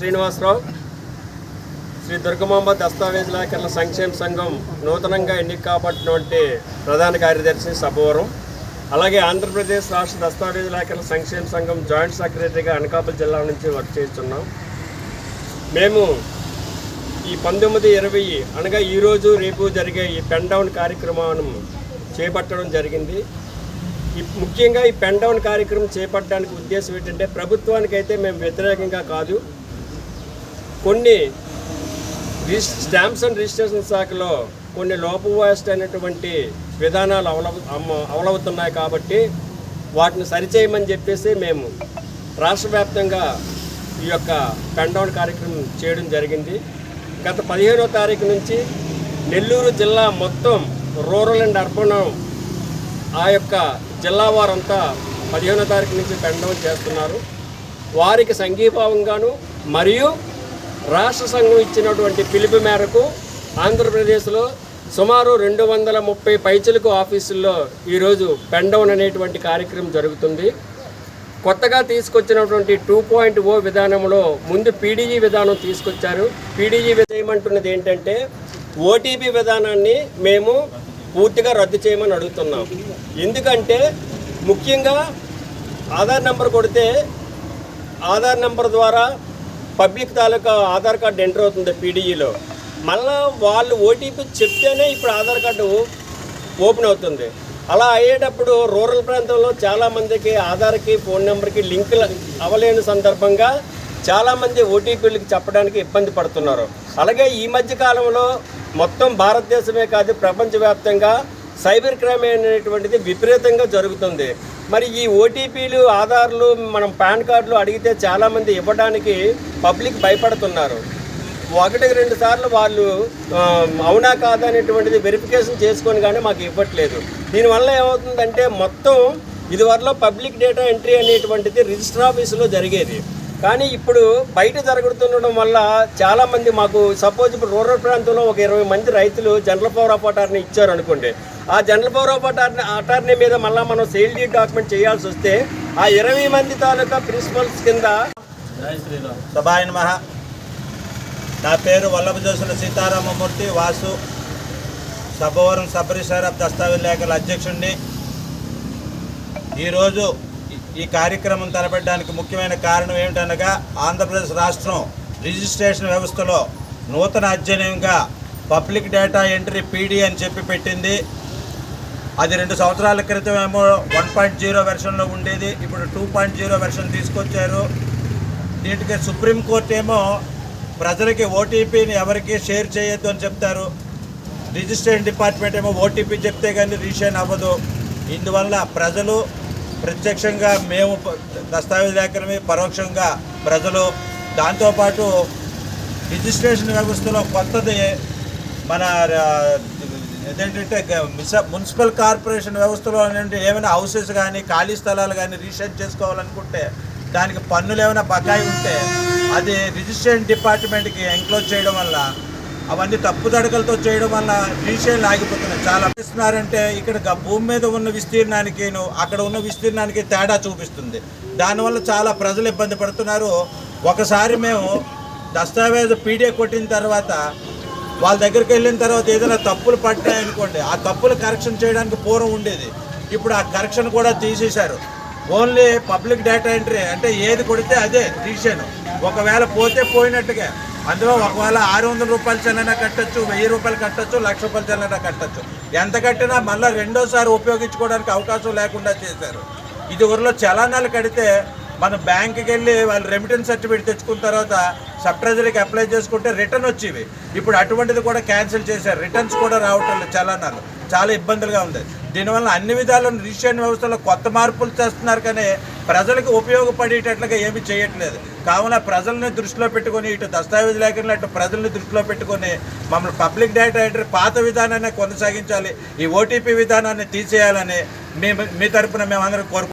శ్రీనివాసరావు శ్రీ దుర్గమాంబ దస్తావేజ్ లేఖల సంక్షేమ సంఘం నూతనంగా ఎన్నిక కాబట్టినటువంటి ప్రధాన కార్యదర్శి సభవరం అలాగే ఆంధ్రప్రదేశ్ రాష్ట్ర దస్తావేజ్ లేఖల సంక్షేమ సంఘం జాయింట్ సెక్రటరీగా అనకాపల్లి జిల్లా నుంచి వర్క్ చేస్తున్నాం. మేము ఈ పంతొమ్మిది ఇరవై అనగా ఈరోజు రేపు జరిగే ఈ పెన్ డౌన్ కార్యక్రమాన్ని చేపట్టడం జరిగింది. ఈ ముఖ్యంగా ఈ పెన్ డౌన్ కార్యక్రమం చేపట్టడానికి ఉద్దేశం ఏంటంటే ప్రభుత్వానికైతే మేము వ్యతిరేకంగా కాదు. కొన్ని రిజిస్ స్టాంప్స్ అండ్ రిజిస్ట్రేషన్ శాఖలో కొన్ని లోపవాస్ట్ అయినటువంటి విధానాలు అవలవ అవలవుతున్నాయి కాబట్టి వాటిని సరిచేయమని చెప్పేసి మేము రాష్ట్ర వ్యాప్తంగా ఈ యొక్క పెండౌన్ డౌన్ కార్యక్రమం చేయడం జరిగింది. గత పదిహేనో తారీఖు నుంచి నెల్లూరు జిల్లా మొత్తం రూరల్ అండ్ అర్బన్ ఆ యొక్క జిల్లా వారంతా పదిహేనో తారీఖు నుంచి పెండౌన్ డౌన్ చేస్తున్నారు. వారికి సంఘీభావంగాను మరియు రాష్ట్ర సంఘం ఇచ్చినటువంటి పిలుపు మేరకు ఆంధ్రప్రదేశ్లో సుమారు రెండు వందల ముప్పై పైచులకు ఆఫీసుల్లో ఈరోజు పెండౌన్ అనేటువంటి కార్యక్రమం జరుగుతుంది. కొత్తగా తీసుకొచ్చినటువంటి టూ పాయింట్ ఓ విధానంలో ముందు పీడీజీ విధానం తీసుకొచ్చారు. పీడీజీ విధానం ఏంటంటే ఓటీపీ విధానాన్ని మేము పూర్తిగా రద్దు చేయమని అడుగుతున్నాం. ఎందుకంటే ముఖ్యంగా ఆధార్ నెంబర్ కొడితే ఆధార్ నెంబర్ ద్వారా పబ్లిక్ తాలూకా ఆధార్ కార్డు ఎంటర్ అవుతుంది పీడీఈలో. మళ్ళా వాళ్ళు ఓటీపీ చెప్తేనే ఇప్పుడు ఆధార్ కార్డు ఓపెన్ అవుతుంది. అలా అయ్యేటప్పుడు రూరల్ ప్రాంతంలో చాలామందికి ఆధార్కి ఫోన్ నెంబర్కి లింకులు అవ్వలేని సందర్భంగా చాలామంది ఓటీపీలకు చెప్పడానికి ఇబ్బంది పడుతున్నారు. అలాగే ఈ మధ్య కాలంలో మొత్తం భారతదేశమే కాదు ప్రపంచవ్యాప్తంగా సైబర్ క్రైమ్ అనేటువంటిది విపరీతంగా జరుగుతుంది. మరి ఈ ఓటీపీలు ఆధార్లు మనం పాన్ కార్డులు అడిగితే చాలామంది ఇవ్వడానికి పబ్లిక్ భయపడుతున్నారు. ఒకటికి రెండు సార్లు వాళ్ళు అవునా కాదా అనేటువంటిది వెరిఫికేషన్ చేసుకొని కానీ మాకు ఇవ్వట్లేదు. దీనివల్ల ఏమవుతుందంటే మొత్తం ఇదివరలో పబ్లిక్ డేటా ఎంట్రీ అనేటువంటిది రిజిస్టర్ ఆఫీసులో జరిగేది. కానీ ఇప్పుడు బయట జరుగుతుండడం వల్ల చాలామంది మాకు సపోజ్ ఇప్పుడు రూరల్ ప్రాంతంలో ఒక ఇరవై మంది రైతులు జనరల్ పవర్ ఆఫ్ ఇచ్చారు అనుకోండి ఆ general power of attorney attorney మీద మళ్ళీ మనం సేల్ డీడ్ డాక్యుమెంట్ చేయాల్సి వస్తే ఆ ఇరవై మంది తాలూకా ప్రిన్సిపల్స్ కింద సభాయ నమ. నా పేరు Vallabha Josula Sitaramamurthy Vasu Sabbavaram sub registrar of దస్తావేజ్ లేఖల అధ్యక్షుడిని ఈరోజు ఈ- ఈ కార్యక్రమం తలపెట్టడానికి ముఖ్యమైన కారణం ఏమిటనగా ఆంధ్రప్రదేశ్ రాష్ట్రం రిజిస్ట్రేషన్ వ్యవస్థలో నూతన అధ్యయనంగా పబ్లిక్ డేటా ఎంట్రీ పీడీ అని చెప్పి పెట్టింది. అది రెండు సంవత్సరాల క్రితం ఏమో వన్ పాయింట్ జీరో వెర్షన్లో ఉండేది. ఇప్పుడు టూ పాయింట్ జీరో వెర్షన్ తీసుకొచ్చారు. దీనికి సుప్రీంకోర్టు ఏమో ప్రజలకి ఓటీపీని ఎవరికి షేర్ చేయొద్దు అని చెప్తారు. రిజిస్ట్రేషన్ డిపార్ట్మెంట్ ఏమో ఓటీపీ చెప్తే కానీ రిజిస్ట్రేషన్ అవ్వదు. ఇందువల్ల ప్రజలు ప్రత్యక్షంగా మేము దస్తావేజ్ లేఖనమే పరోక్షంగా ప్రజలు. దాంతోపాటు రిజిస్ట్రేషన్ వ్యవస్థలో కొత్తది మన ఏంటంటే మున్సిపల్ కార్పొరేషన్ వ్యవస్థలో ఏమైనా హౌసెస్ కానీ ఖాళీ స్థలాలు కానీ రీసెర్చ్ చేసుకోవాలనుకుంటే దానికి పన్నులు ఏమైనా బకాయి ఉంటే అది రిజిస్ట్రేషన్ డిపార్ట్మెంట్కి ఎంక్లోజ్ చేయడం వల్ల అవన్నీ తప్పుదడకలతో చేయడం వల్ల రీసేల్ ఆగిపోతున్నాయి. చాలా ఇస్తున్నారంటే ఇక్కడ భూమి మీద ఉన్న విస్తీర్ణానికి అక్కడ ఉన్న విస్తీర్ణానికి తేడా చూపిస్తుంది. దానివల్ల చాలా ప్రజలు ఇబ్బంది పడుతున్నారు. ఒకసారి మేము దస్తావేజ్ పీడిఎఫ్ కొట్టిన తర్వాత వాళ్ళ దగ్గరికి వెళ్ళిన తర్వాత ఏదైనా తప్పులు పట్టాయనుకోండి ఆ తప్పులు కరెక్షన్ చేయడానికి పూర్వం ఉండేది. ఇప్పుడు ఆ కరెక్షన్ కూడా తీసేశారు. ఓన్లీ పబ్లిక్ డేటా ఎంట్రీ అంటే ఏది కొడితే అదే తీసాను ఒకవేళ పోతే పోయినట్టుగా అందులో ఒకవేళ ఆరు వందల రూపాయల చెల్లైనా కట్టొచ్చు వెయ్యి రూపాయలు కట్టొచ్చు లక్ష రూపాయల చెల్లైనా కట్టొచ్చు. ఎంత కట్టినా మళ్ళీ రెండోసారి ఉపయోగించుకోవడానికి అవకాశం లేకుండా చేశారు. ఇది ఊరిలో చలానాలు కడితే మన బ్యాంకుకి వెళ్ళి వాళ్ళు రెమిటెన్స్ సర్టిఫికేట్ తెచ్చుకున్న తర్వాత సబ్ ట్రెజరీకి అప్లై చేసుకుంటే రిటర్న్ వచ్చేవి. ఇప్పుడు అటువంటిది కూడా క్యాన్సిల్ చేశారు. రిటర్న్స్ కూడా రావటం లేదు చలానాలు. చాలా ఇబ్బందులుగా ఉంది. దీనివల్ల అన్ని విధాల రిజిస్ట్రేషన్ వ్యవస్థలో కొత్త మార్పులు చేస్తున్నారు కానీ ప్రజలకు ఉపయోగపడేటట్లుగా ఏమీ చేయట్లేదు. కావున ప్రజల్ని దృష్టిలో పెట్టుకొని ఇటు దస్తావేజ్ లేకుండా అటు ప్రజల్ని దృష్టిలో పెట్టుకొని మమ్మల్ని పబ్లిక్ డేటా ఎంట్రీ పాత విధానాన్ని కొనసాగించాలి. ఈ ఓటీపీ విధానాన్ని తీసేయాలని మేము మీ తరపున మేమందరం కోరుకుంటున్నాం.